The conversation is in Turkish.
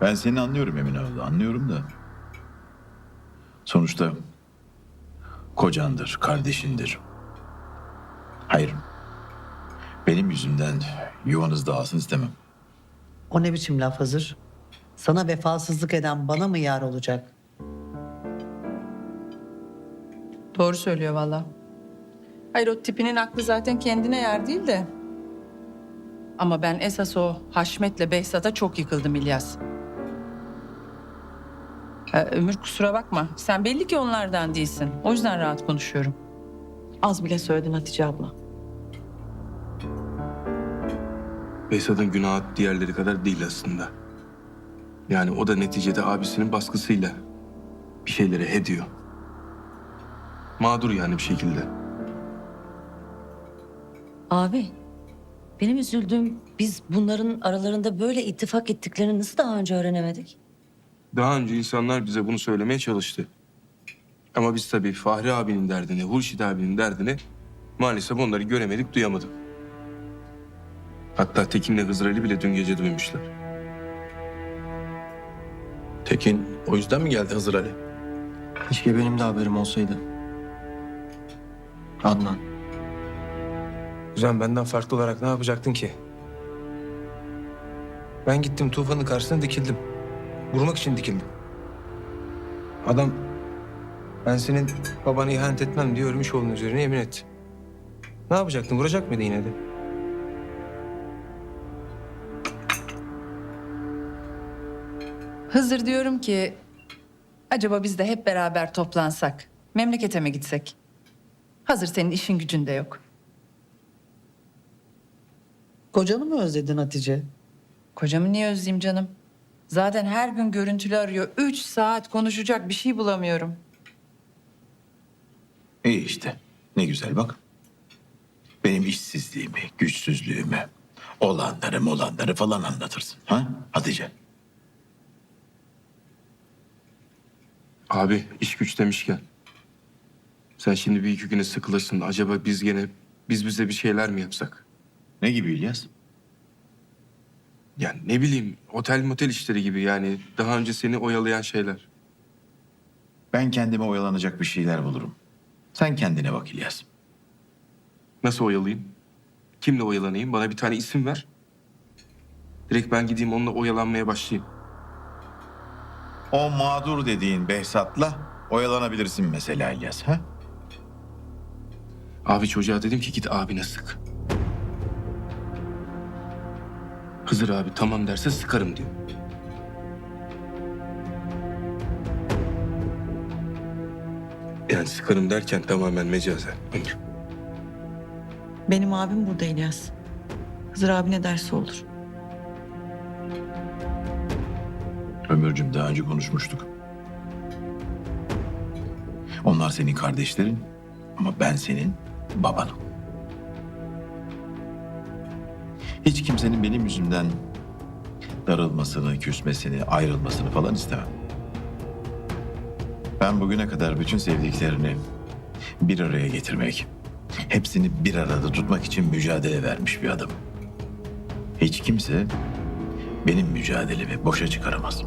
Ben seni anlıyorum Emine abla, anlıyorum da. Sonuçta kocandır, kardeşindir. Hayır. Benim yüzümden yuvanız dağılsın istemem. O ne biçim laf hazır? Sana vefasızlık eden bana mı yar olacak? Doğru söylüyor valla. Hayır o tipinin aklı zaten kendine yer değil de. Ama ben esas o Haşmet'le Behzat'a çok yıkıldım İlyas. Ha, Ömür kusura bakma. Sen belli ki onlardan değilsin. O yüzden rahat konuşuyorum. Az bile söyledin Hatice abla. Behzat'ın günahı diğerleri kadar değil aslında. Yani o da neticede abisinin baskısıyla bir şeyleri ediyor. Mağdur yani bir şekilde. Abi, benim üzüldüğüm biz bunların aralarında böyle ittifak ettiklerini nasıl daha önce öğrenemedik? Daha önce insanlar bize bunu söylemeye çalıştı. Ama biz tabii Fahri abinin derdini, Hurşit abinin derdini maalesef onları göremedik, duyamadık. Hatta Tekin'le Hızır Ali bile dün gece duymuşlar. Tekin o yüzden mi geldi Hızır Ali? Keşke benim de haberim olsaydı. Adnan. Kuzen benden farklı olarak ne yapacaktın ki? Ben gittim Tufan'ın karşısına dikildim. Vurmak için dikildim. Adam ben senin babanı ihanet etmem diye ölmüş olduğun üzerine yemin etti. Ne yapacaktın? Vuracak mıydı yine de? Hızır diyorum ki... Acaba biz de hep beraber toplansak. Memlekete mi gitsek? Hazır senin işin gücün de yok. Kocanı mı özledin Hatice? Kocamı niye özleyeyim canım? Zaten her gün görüntülü arıyor. Üç saat konuşacak bir şey bulamıyorum. İyi işte. Ne güzel bak. Benim işsizliğimi, güçsüzlüğümü, olanları olanları falan anlatırsın. Ha Hatice? Abi iş güç demişken. Sen şimdi bir iki güne sıkılırsın. Acaba biz gene biz bize bir şeyler mi yapsak? Ne gibi İlyas? Yani ne bileyim otel motel işleri gibi yani daha önce seni oyalayan şeyler. Ben kendime oyalanacak bir şeyler bulurum. Sen kendine bak İlyas. Nasıl oyalayayım? Kimle oyalanayım? Bana bir tane isim ver. Direkt ben gideyim onunla oyalanmaya başlayayım. O mağdur dediğin Behzat'la oyalanabilirsin mesela İlyas. Ha? Abi çocuğa dedim ki git abine sık. Hızır abi tamam derse sıkarım diyor. Yani sıkarım derken tamamen mecazen. Ömür. Benim abim burada İlyas. Hızır abi ne derse olur. Ömürcüm daha önce konuşmuştuk. Onlar senin kardeşlerin ama ben senin babanım. Hiç kimsenin benim yüzümden darılmasını, küsmesini, ayrılmasını falan istemem. Ben bugüne kadar bütün sevdiklerini bir araya getirmek, hepsini bir arada tutmak için mücadele vermiş bir adam. Hiç kimse benim mücadelemi boşa çıkaramaz.